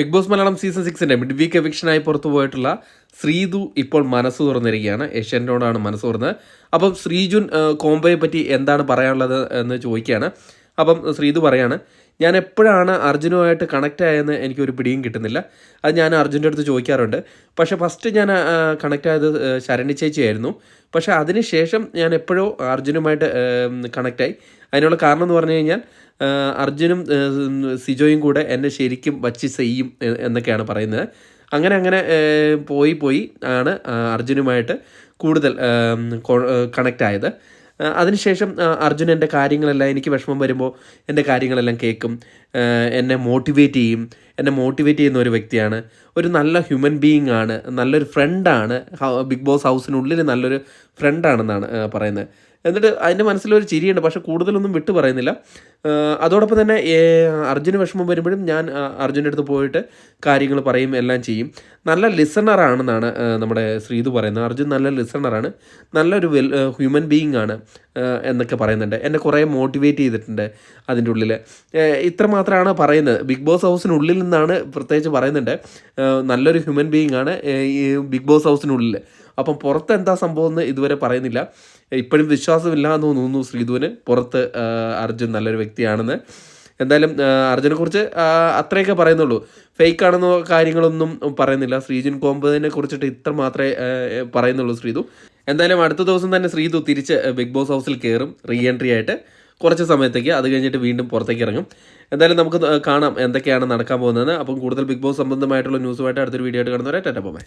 Big boss Malayalam season സിക്സിന്റെ mid week എവിക്ഷനായി പുറത്തു പോയിട്ടുള്ള ശ്രീതു ഇപ്പോൾ മനസ്സ് തുറന്നിരിക്കുകയാണ്. ഏഷ്യന്റോടാണ് മനസ്സ് തുറന്നത്. അപ്പം ശ്രീജുൻ കോംബോയെ പറ്റി എന്താണ് പറയാനുള്ളത് എന്ന് ചോദിക്കുകയാണ്. അപ്പം ശ്രീതു പറയാണ് ഞാൻ എപ്പോഴാണ് അർജുനുമായിട്ട് കണക്റ്റ് എനിക്ക് ഒരു പിടിയും കിട്ടുന്നില്ല. അത് ഞാൻ അർജുന്റെ അടുത്ത് ചോദിക്കാറുണ്ട്. പക്ഷേ ഫസ്റ്റ് ഞാൻ കണക്റ്റ് ആയത് ശരണി ചേച്ചിയായിരുന്നു പക്ഷേ അതിന് ശേഷം ഞാൻ എപ്പോഴോ അർജുനുമായിട്ട് കണക്റ്റായി അതിനുള്ള കാരണം എന്ന് പറഞ്ഞു കഴിഞ്ഞാൽ അർജുനും സിജോയും കൂടെ എന്നെ ശരിക്കും വച്ച് ചെയ്യും എന്നൊക്കെയാണ് പറയുന്നത്. അങ്ങനെ അങ്ങനെ പോയി പോയി ആണ് അർജുനുമായിട്ട് കൂടുതൽ കണക്റ്റ് ആയത്. ആ, അതിനുശേഷം അർജുൻ എന്റെ കാര്യങ്ങളെല്ലാം എനിക്ക് വിഷമം വരുമ്പോൾ എന്റെ കാര്യങ്ങളെല്ലാം കേൾക്കും എന്നെ മോട്ടിവേറ്റ് ചെയ്യും. എന്നെ മോട്ടിവേറ്റ് ചെയ്യുന്ന ഒരു വ്യക്തിയാണ്. ഒരു നല്ല ഹ്യൂമൻ ബീയിങ് ആണ്. നല്ലൊരു ഫ്രണ്ടാണ് ബിഗ് ബോസ് ഹൗസിനുള്ളിൽ നല്ലൊരു ഫ്രണ്ടാണെന്നാണ് പറയുന്നത്. എന്നിട്ട് അതിന്റെ മനസ്സിലൊരു ചിരിയുണ്ട് പക്ഷെ കൂടുതലൊന്നും വിട്ടു പറയുന്നില്ല. അതോടൊപ്പം തന്നെ അർജുന് വിഷമം വരുമ്പോഴും ഞാൻ അർജുന്റെ അടുത്ത് പോയിട്ട് കാര്യങ്ങൾ പറയും എല്ലാം ചെയ്യും. നല്ല ലിസണറാണെന്നാണ് നമ്മുടെ ശ്രീതു പറയുന്നത്. അർജുൻ നല്ല ലിസണറാണ് നല്ലൊരു വെൽ ഹ്യൂമൻ ബീയിങ് ആണ് എന്നൊക്കെ പറയുന്നുണ്ട്. എന്നെ കുറേ മോട്ടിവേറ്റ് ചെയ്തിട്ടുണ്ട് അതിന്റെ ഉള്ളിൽ ഇത്ര മാത്രമാണ് പറയുന്നത്. ബിഗ് ബോസ് ഹൗസിനുള്ളിൽ നിന്നാണ് പ്രത്യേകിച്ച് പറയുന്നുണ്ട്. നല്ലൊരു ഹ്യൂമൻ ബീയിങ് ആണ് ഈ ബിഗ് ബോസ് ഹൗസിനുള്ളിൽ അപ്പം പുറത്ത് എന്താ സംഭവം എന്ന് ഇതുവരെ പറയുന്നില്ല. ഇപ്പോഴും വിശ്വാസമില്ല എന്ന് തോന്നുന്നു ശ്രീധുവിന്. പുറത്ത് അർജുൻ നല്ലൊരു വ്യക്തിയാണെന്ന്. എന്തായാലും അർജുനെ കുറിച്ച് അത്രയൊക്കെ പറയുന്നുള്ളൂ. ഫേക്ക് ആണെന്നോ കാര്യങ്ങളൊന്നും പറയുന്നില്ല. ശ്രീജുൻ കോമ്പതിനെ കുറിച്ചിട്ട് ഇത്ര മാത്രമേ പറയുന്നുള്ളൂ ശ്രീതു എന്തായാലും അടുത്ത ദിവസം തന്നെ ശ്രീതു തിരിച്ച് ബിഗ് ബോസ് ഹൗസിൽ കയറും റീ എൻട്രി ആയിട്ട്. കുറച്ച് സമയത്തേക്ക് അത് കഴിഞ്ഞിട്ട് വീണ്ടും പുറത്തേക്ക് ഇറങ്ങും. എന്തായാലും നമുക്ക് കാണാം എന്തൊക്കെയാണ് നടക്കാൻ പോകുന്നത് അപ്പം കൂടുതൽ ബിഗ് ബോസ് സംബന്ധമായിട്ടുള്ള ന്യൂസുമായിട്ട് അടുത്തൊരു വീഡിയോ ആയിട്ട് കാണുന്നവരെ ടാറ്റാ പോമേ